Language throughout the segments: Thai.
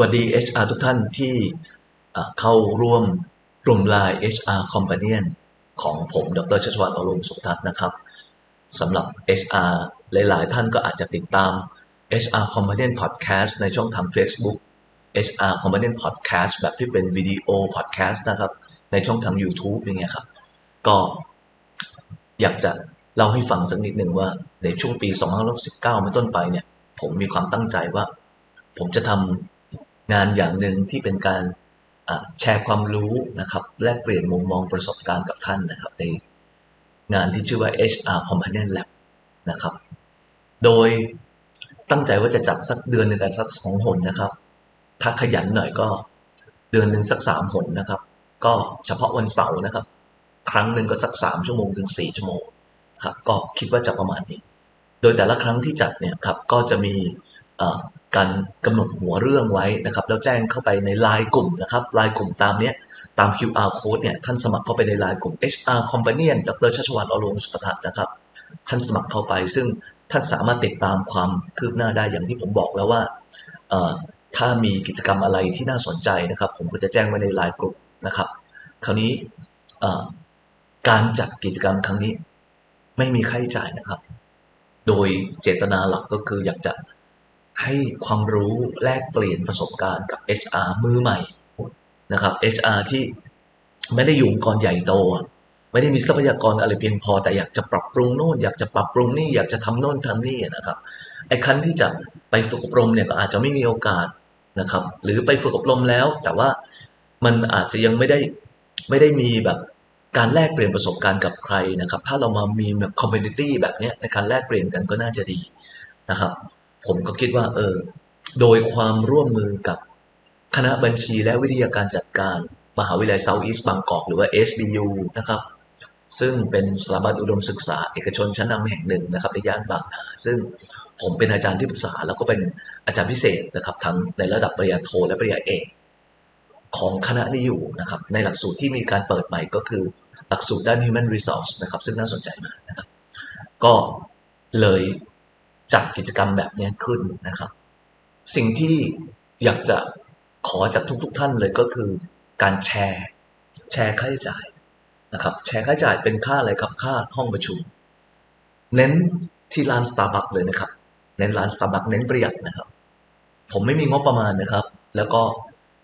วัสดี HR ทุกท่านที่เข้าร่วมกลุ่ม Line HR Companion ของผม ดรชัชวัฒน์อรุณสุขทัศน์นะครับสำหรับ HR หลาย ๆ ท่านก็อาจจะติดตาม HR Companion Podcast ในช่องทาง Facebook HR Companion Podcast แบบที่เป็นวิดีโอ podcast นะครับ ในช่องทาง YouTube อย่างเงี้ยครับ ก็อยากจะเล่าให้ฟังสักนิดหนึ่งว่า ในช่วงปี2519เป็นต้นไปเนี่ย ผมมีความตั้งใจว่า ผมจะทำ งานอย่างหนึ่งที่เป็นการแชร์ความรู้นะครับแลกเปลี่ยนมุมมองประสบการณ์กับท่านนะครับในงานที่ชื่อว่า HR Companion Lab นะครับ โดยตั้งใจว่าจะจัดสักเดือนหนึ่งกันสักสองหนนะครับ ถ้าขยันหน่อยก็เดือนหนึ่งสักสามหนนะครับ ก็เฉพาะวันเสาร์นะครับ ครั้งหนึ่งก็สักสามชั่วโมงถึงสี่ชั่วโมงครับ ก็คิดว่าจะประมาณนี้ โดยแต่ละครั้งที่จัดเนี่ยครับก็จะมี การกำหนดหัวเรื่องไว้นะครับ แล้วแจ้งเข้าไปในไลน์กลุ่มนะครับไลน์กลุ่มตามเนี้ยตาม QR code เนี่ยท่านสมัครเข้าไปในไลน์กลุ่ม HR Companion ดรชัชวัฒน์อรุณสุขทัศน์นะครับ ท่านสมัครเข้าไป ซึ่งท่านสามารถติดตามความคืบหน้าได้อย่างที่ผมบอกแล้วว่า ถ้ามีกิจกรรมอะไรที่น่าสนใจนะครับ ผมก็จะแจ้งไว้ในไลน์กลุ่มนะครับ คราวนี้การจัดกิจกรรมครั้งนี้ ไม่มีค่าใช้จ่ายนะครับ โดยเจตนาหลักก็คืออยากจะ ให้ความรู้แลกเปลี่ยนประสบการณ์กับ HR มือใหม่นะครับ HR ที่ไม่ได้อยู่องค์กรใหญ่โต ไม่ได้มีทรัพยากรอะไรเพียงพอ แต่อยากจะปรับปรุงโน่นอยากจะปรับปรุงนี่อยากจะทำโน่นทำนี่นะครับไอ้คันที่จะไปฝึกอบรมเนี่ยก็อาจจะไม่มีโอกาสนะครับ หรือไปฝึกอบรมแล้ว แต่ว่ามันอาจจะยังไม่ได้ไม่ได้มีแบบการแลกเปลี่ยนประสบการณ์กับใครนะครับ ถ้าเรามามีแบบคอมมูนิตี้แบบนี้ในการแลกเปลี่ยนกันก็น่าจะดีนะครับ ผมก็คิดว่า เออ โดยความร่วมมือกับคณะบัญชีและวิทยาการจัดการ มหาวิทยาลัยเซาท์อีสต์บางกอกหรือว่า SBU นะครับ ซึ่งเป็นสถาบันอุดมศึกษา เอกชนชั้นนำแห่งหนึ่งนะครับในย่านบางนาซึ่งผมเป็นอาจารย์ที่ปรึกษา แล้วก็เป็นอาจารย์พิเศษนะครับทั้งในระดับปริญญาโทและปริญญาเอกของคณะนี้อยู่นะครับ ในหลักสูตรที่มีการเปิดใหม่ก็คือ หลักสูตรด้าน human resource นะครับ ซึ่งน่าสนใจมากนะครับ ก็เลย จัดกิจกรรมแบบนี้ขึ้นนะครับ สิ่งที่อยากจะขอจากทุกๆทท่านเลยก็คือ การแชร์แชร์ค่าใช้จ่ายนะครับ แชร์ค่าใช้จ่ายเป็นค่าอะไรครับค่าห้องประชุม เน้นที่ร้านสตาร์บัคเลยนะครับ เน้นร้านสตาร์บัคเน้นประหยัดนะครับ ผมไม่มีงบประมาณนะครับ แล้วก็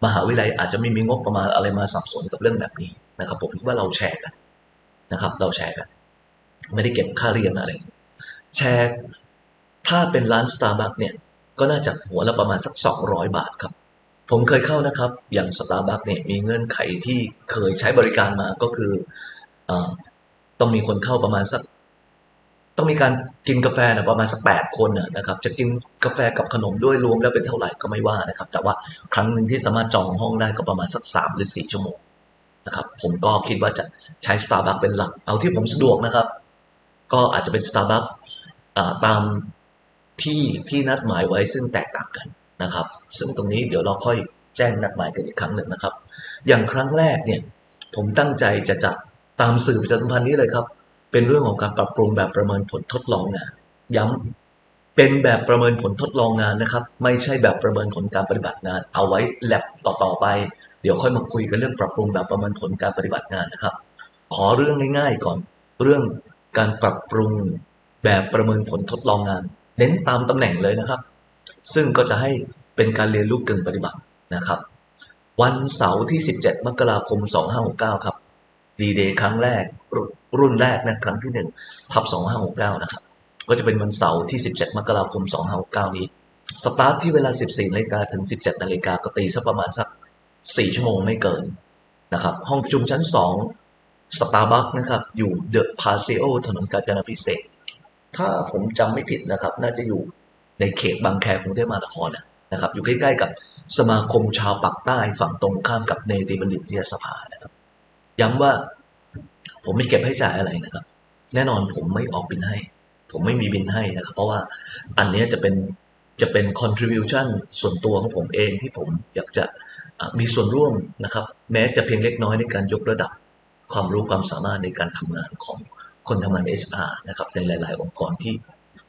มหาวิทยาลัยอาจจะไม่มีงบประมาณอะไรมาสับสนกับเรื่องแบบนี้นะครับ ผมคิดว่าเราแชร์กันนะครับ เราแชร์กัน ไม่ได้เก็บค่าเรียนอะไร แชร์ ถ้าเป็นร้านสตาร์บัคเนี่ยก็น่าจะหัวละประมาณสัก 200 บาทครับ ผมเคยเข้านะครับ อย่างสตาร์บัคเนี่ยมีเงื่อนไขที่เคยใช้บริการมาก็คืออต้องมีคนเข้าประมาณสัก ต้องมีการกินกาแฟนะประมาณสักแปดคนนะครับ จะกินกาแฟกับขนมด้วยรวมแล้วเป็นเท่าไหร่ก็ไม่ว่านะครับ แต่ว่าครั้งหนึ่งที่สามารถจองห้องได้ก็ประมาณสักสามหรือสี่ชั่วโมงนะครับ ผมก็คิดว่าจะใช้ Starbucks เป็นหลัก เอาที่ผมสะดวกนะครับ ก็อาจจะเป็น Starbucks ตาม ที่ที่นัดหมายไว้ซึ่งแตกต่างกันนะครับ ซึ่งตรงนี้เดี๋ยวเราค่อยแจ้งนัดหมายกันอีกครั้งหนึ่งนะครับ อย่างครั้งแรกเนี่ยผมตั้งใจจะจัดตามสื่อประชาสัมพันธ์นี้เลยครับ เป็นเรื่องของการปรับปรุงแบบประเมินผลทดลองงาน ย้ำเป็นแบบประเมินผลทดลองงานนะครับ ไม่ใช่แบบประเมินผลการปฏิบัติงาน เอาไว้แลบต่อๆไป เดี๋ยวค่อยมาคุยกันเรื่องปรับปรุงแบบประเมินผลการปฏิบัติงานนะครับ ขอเรื่องง่าย ๆ ก่อนเรื่องการปรับปรุงแบบประเมินผลทดลองงาน เน้นตามตำแหน่งเลยนะครับ ซึ่งก็จะให้เป็นการเรียนรู้กึ่งปฏิบัตินะครับ วันเสาร์ที่ 17 มกราคม 2569 ครับดีเดย์ครั้งแรกรุ่นแรกนะครั้งที่1ทับ 2569 นะครับ ก็จะเป็นวันเสาร์ที่ 17 มกราคม 2569 นี้ สตาร์ทที่เวลา 14นาฬิกาถึง 17นาฬิกาก็ตีสักประมาณสัก 4 ชั่วโมงไม่เกินนะครับ ห้องประชุมชั้น 2สตาร์บัคนะครับ อยู่เดอะพาเซโอถนนกาญจนาพิเศษ ถ้าผมจำไม่ผิดนะครับ น่าจะอยู่ในเขตบางแคกรุงเทพมหานครนะครับ อยู่ใกล้ ๆ กับสมาคมชาวปักใต้ฝั่งตรงข้ามกับเนติบัณฑิตยสภานะครับ ย้ำว่าผมไม่เก็บให้จ่ายอะไรนะครับ แน่นอนผมไม่ออกบินให้ ผมไม่มีบินให้นะครับ เพราะว่าอันนี้จะเป็นจะเป็น contribution ส่วนตัวของผมเองที่ผมอยากจะมีส่วนร่วมนะครับ แม้จะเพียงเล็กน้อยในการยกระดับความรู้ความสามารถในการทำงานของ คนทำงาน HR นะครับในหลาย ๆ องค์กรที่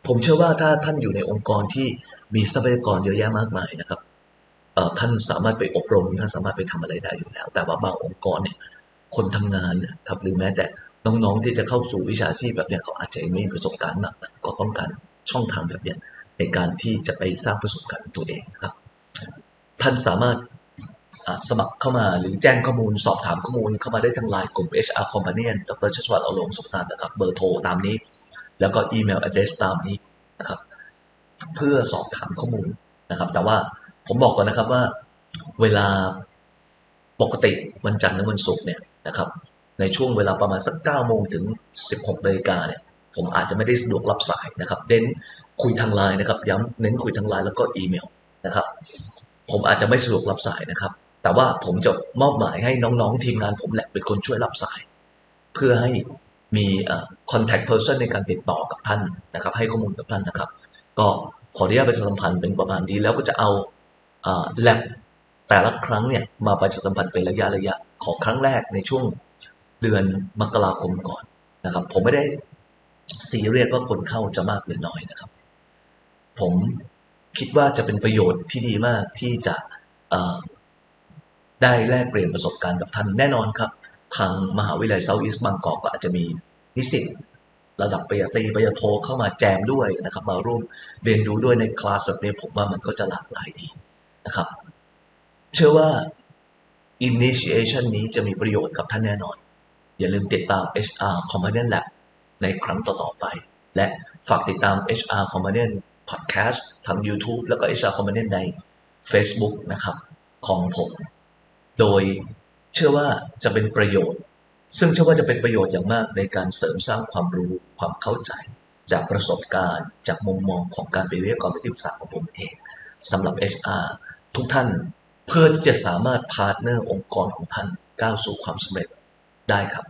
ผมเชื่อว่าถ้าท่านอยู่ในองค์กรที่มีทรัพยากรเยอะแยะมากมายนะครับท่านสามารถไปอบรมท่านสามารถไปทำอะไรได้อยู่แล้ว แต่ว่าบางองค์กรเนี่ยคนทำงานเนี่ยครับหรือแม้แต่น้องๆที่จะเข้าสู่วิชาชีพแบบเนี้ยเขาอาจจะไม่มีประสบการณ์มากก็ต้องการช่องทางแบบเนี้ยในการที่จะไปสร้างประสบการณ์ตัวเองครับ ท่านสามารถ สมัครเข้ามาหรือแจ้งข้อมูลสอบถามข้อมูลเข้ามาได้ทางไลน์กลุ่ม HR Companion ดรชัชวัฒน์อารมณ์สุขตานนะครับ เบอร์โทรตามนี้ แล้วก็อีเมล address ตามนี้นะครับ เพื่อสอบถามข้อมูลนะครับ แต่ว่าผมบอกก่อนนะครับว่าเวลาปกติวันจันทร์และวันศุกร์เนี่ยนะครับ ในช่วงเวลาประมาณสัก9โมงถึง 16นาฬิกาเนี่ยผมอาจจะไม่ได้สะดวกรับสายนะครับเน้นคุยทางไลน์นะครับ ย้ำเน้นคุยทางไลน์แล้วก็อีเมลนะครับ ผมอาจจะไม่สะดวกรับสายนะครับ แต่ว่าผมจะมอบหมายให้น้องๆ ทีมงานผมแหละเป็นคนช่วยรับสาย เพื่อให้มีเอ่อ contact person ในการติดต่อกับท่านนะครับ ให้ข้อมูลกับท่านนะครับ ก็ขออนุญาตประชาสัมพันธ์เป็นประมาณนี้แล้วก็จะเอาแลบแต่ละครั้งเนี่ยมาประชาสัมพันธ์เป็นระยะระยะของครั้งแรกในช่วงเดือนมกราคมก่อนนะครับ ผมไม่ได้ซีเรียสว่าคนเข้าจะมากหรือน้อยนะครับ ผมคิดว่าจะเป็นประโยชน์ที่ดีมากที่จะ ได้แลกเปลี่ยนประสบการณ์กับท่านแน่นอนครับ ทางมหาวิทยาลัยเซาท์อีสต์บางกอกก็อาจจะมีนิสิตระดับปริญญาตรีปริญญาโทเข้ามาแจมด้วยนะครับมาร่วมเรียนรู้ด้วยในคลาสแบบนี้ผมว่ามันก็จะหลากหลายดีนะครับ เชื่อว่า initiation นี้จะมีประโยชน์กับท่านแน่นอน อย่าลืมติดตาม HR Companion Lab ในครั้งต่อ ๆ ไป และฝากติดตาม HR Companion Podcast ทาง YouTube แล้วก็ HR Companion ใน Facebook นะครับ ของผม โดยเชื่อว่าจะเป็นประโยชน์ ซึ่งเชื่อว่าจะเป็นประโยชน์อย่างมากในการเสริมสร้างความรู้ความเข้าใจ จากประสบการณ์ จากมุมมองของการไปนวิทยากรเป็นที่ปรึกษาของผมเองสำหรับ HR ทุกท่านเพื่อที่จะสามารถพาร์ทเนอร์องค์กรของท่านก้าวสู่ความสำเร็จได้ครับ